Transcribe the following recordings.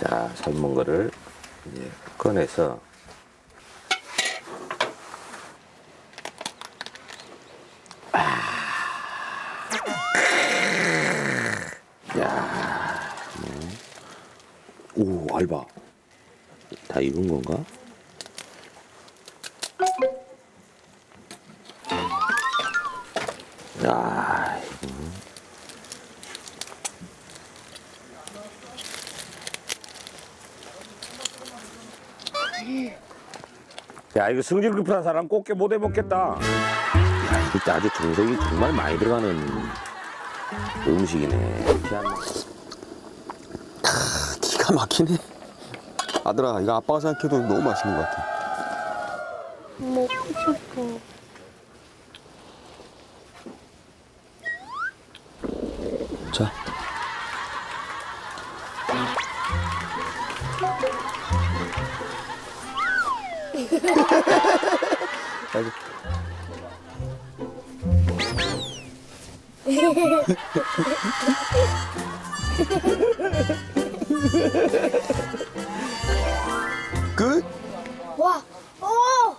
자, 삶은 거를 이제 꺼내서 아. 야. 음. 오, 알바. 다 익은 건가? 야, 야 이거 성질 급한 사람 꽃게 못 해먹겠다. 야 이거 아주 정색이 정말 많이 들어가는 음식이네. 희한하네. 기가 막히네. 아들아, 이거 아빠가 생각해도 너무 맛있는 것 같아. 먹고 싶어. 끝? 와, 오!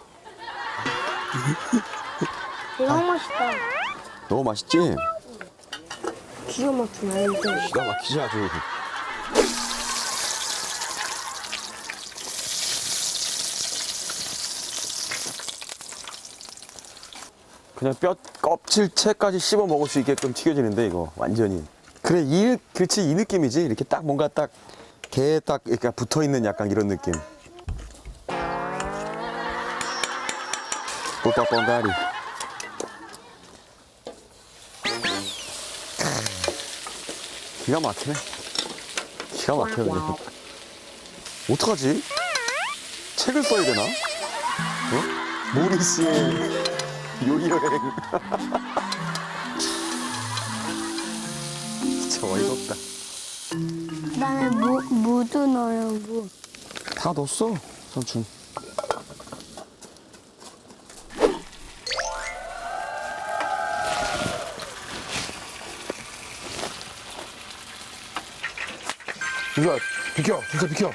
대박 맛있다. 너무 맛있지? 기가 막히네. 기가 막히지 아주. 그냥 뼈 껍질채까지 씹어 먹을 수 있게끔 튀겨지는데 이거 완전히. 그래 이 느- 그렇지 이 느낌이지 이렇게 딱 뭔가 딱 게에 딱 이렇게 붙어 있는 약간 이런 느낌. 뽀빠뻥가리. 기가 막히네. 기가 막혀요. 이거. 어떡하지? 책을 써야 되나? 어? 모리스의 요리 여행. 진짜 어이가 없다. 나는 무, 무도 넣어요, 무. 다 넣었어, 삼촌. 준수야 비켜 준수 비켜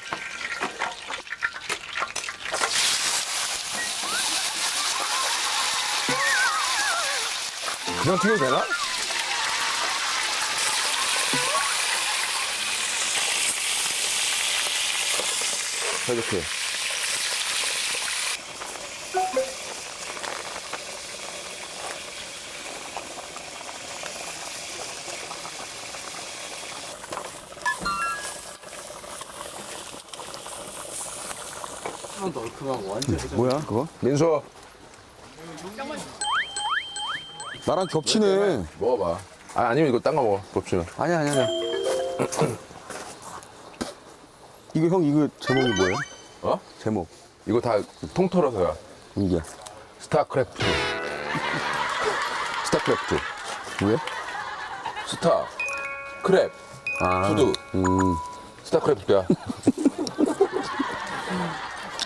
그냥 튀겨도 되나? 자 이렇게 뭐야, 그거? 민수 나랑 겹치네. 먹어봐 아 아니면 이거 딴 거 먹어 봅시다 아니야, 아니야, 아니야. 이거 형, 이거 제목이 뭐예요? 어? 제목. 이거 다 통틀어서야 이게. 스타크래프트 스타크래프트 왜? 스타 크랩 아. 푸드 음, 스타크래프트야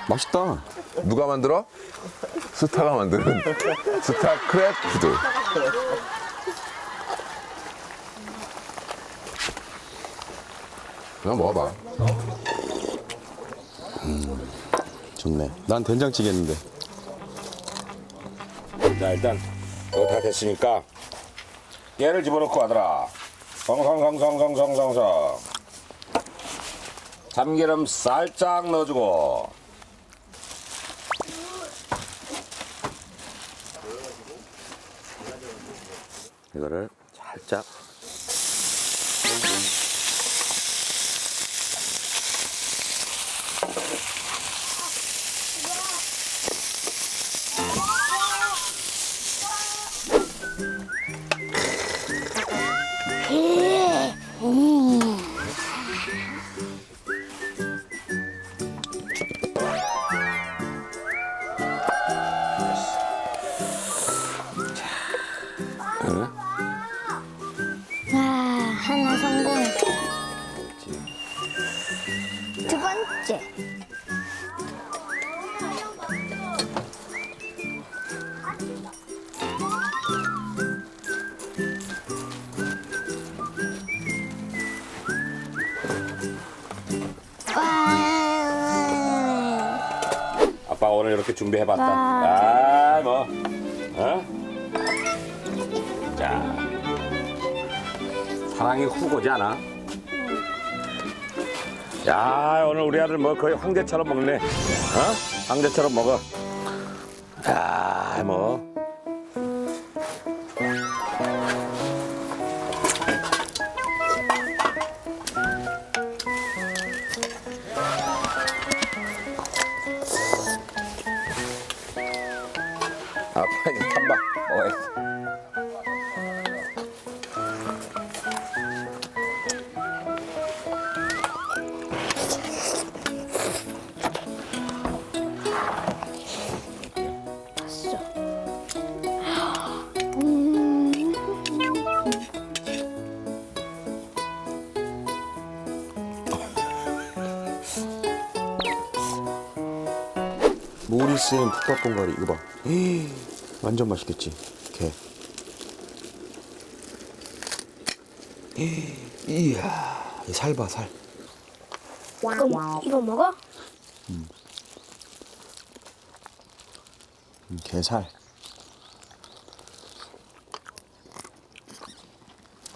맛있다. 누가 만들어? 스타가 만드는 스타크래프트 그냥 먹어봐 좋네. 난 된장찌개 했는데. 자 일단 이거 다 됐으니까 얘를 집어넣고 하더라. 성성성성성성성성. 참기름 살짝 넣어주고. 이거를 살짝 오늘 이렇게 준비해봤다. 와. 아, 뭐, 어? 자, 사랑이 후고지 않아? 야, 오늘 우리 아들 뭐 거의 황제처럼 먹네. 어? 황제처럼 먹어. 야, 뭐. 아, 모리스의 풋밥 동가리 이거 봐. 에이, 완전 맛있겠지. 게. 에이, 이야, 이살 봐, 살. 이거, 이거 먹어? 음, 게살.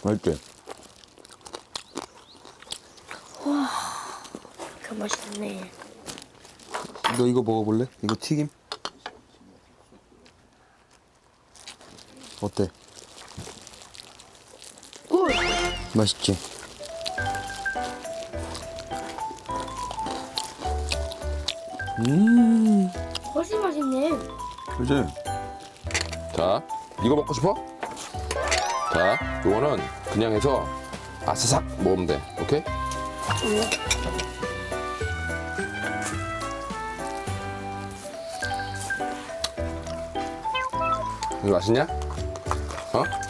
맛있지? 그 맛있네. 너 이거 먹어볼래? 이거 튀김? 어때? 꿀. 맛있지? 훨씬 맛있네. 그지? 자, 이거 먹고 싶어? 자, 요거는 그냥 해서 아스삭 먹으면 돼. 오케이? 이 맛있냐? 어?